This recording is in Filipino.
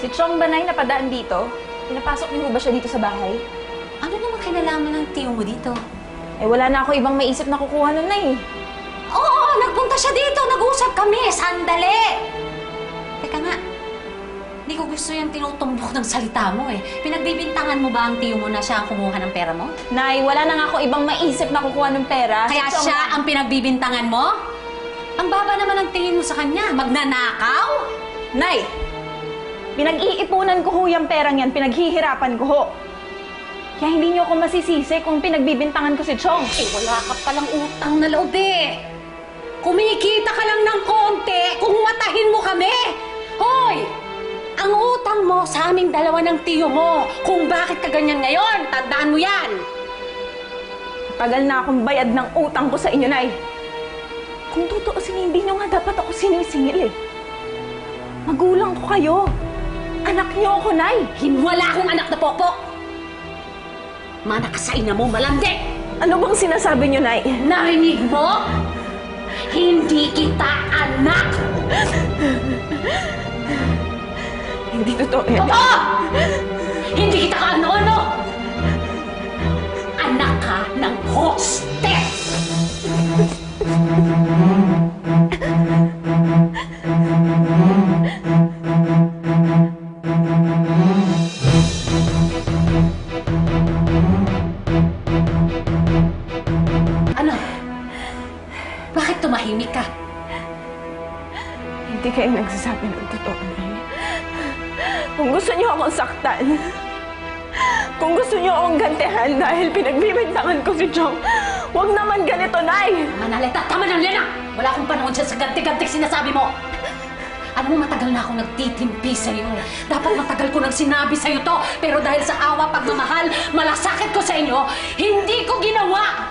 Si Chong Banay napadaan dito? Pinapasok niyo ba siya dito sa bahay? Ano naman kinalaman ng tiyo mo dito? Eh wala na ako ibang maisip na kukuha nun na eh. Oo, nagpunta siya dito. Nag-usap kami. Sandali! Teka nga. Hindi ko gusto yung tinutumbok ng salita mo eh. Pinagbibintangan mo ba ang tiyo mo na siya ang kumuha ng pera mo? Nay, wala na nga ako ibang maisip na kukuha ng pera. Kaya Chong- siya ang pinagbibintangan mo? Ang baba naman ang tingin mo sa kanya. Magnanakaw? Nay! Pinag-iipunan ko ho yung perang yan, pinaghihirapan ko ho. Kaya hindi niyo ako masisisi kung pinagbibintangan ko si Chong. Eh, wala ka palang utang na loob eh. Kumikita ka lang ng konti kung matahin mo kami. Hoy! Ang utang mo sa aming dalawa ng tiyo mo. Kung bakit ka ganyan ngayon, tandaan mo yan. Tagal na akong bayad ng utang ko sa inyo, Nay. Kung tutuusin, hindi niyo nga dapat ako sinisingil eh. Magulang ko kayo. Anak niyo ako, Nay. Hinwala akong anak na popo. Mana ka sa ina mo, malandi! Ano bang sinasabi niyo, Nay? Narinig mo? Hindi kita anak! Hindi totoo yan. Oo! Hindi kita ka ano-ano! Anak ka ng hostess! Bakit tumahimik ka? Hindi kayo nagsasabi ng totoo, Nay. Kung gusto niyo akong saktan, kung gusto niyo akong gantihan dahil pinagbibintangan ko si Chong, huwag naman ganito, Nay! Manalita, tama na Lena! Wala akong panahon dyan sa ganti-ganti sinasabi mo! Alam mo, matagal na akong nagtitimpi sa'yo. Dapat matagal ko nang sinabi sa'yo to. Pero dahil sa awa, pagmamahal, malasakit ko sa inyo, hindi ko ginawa!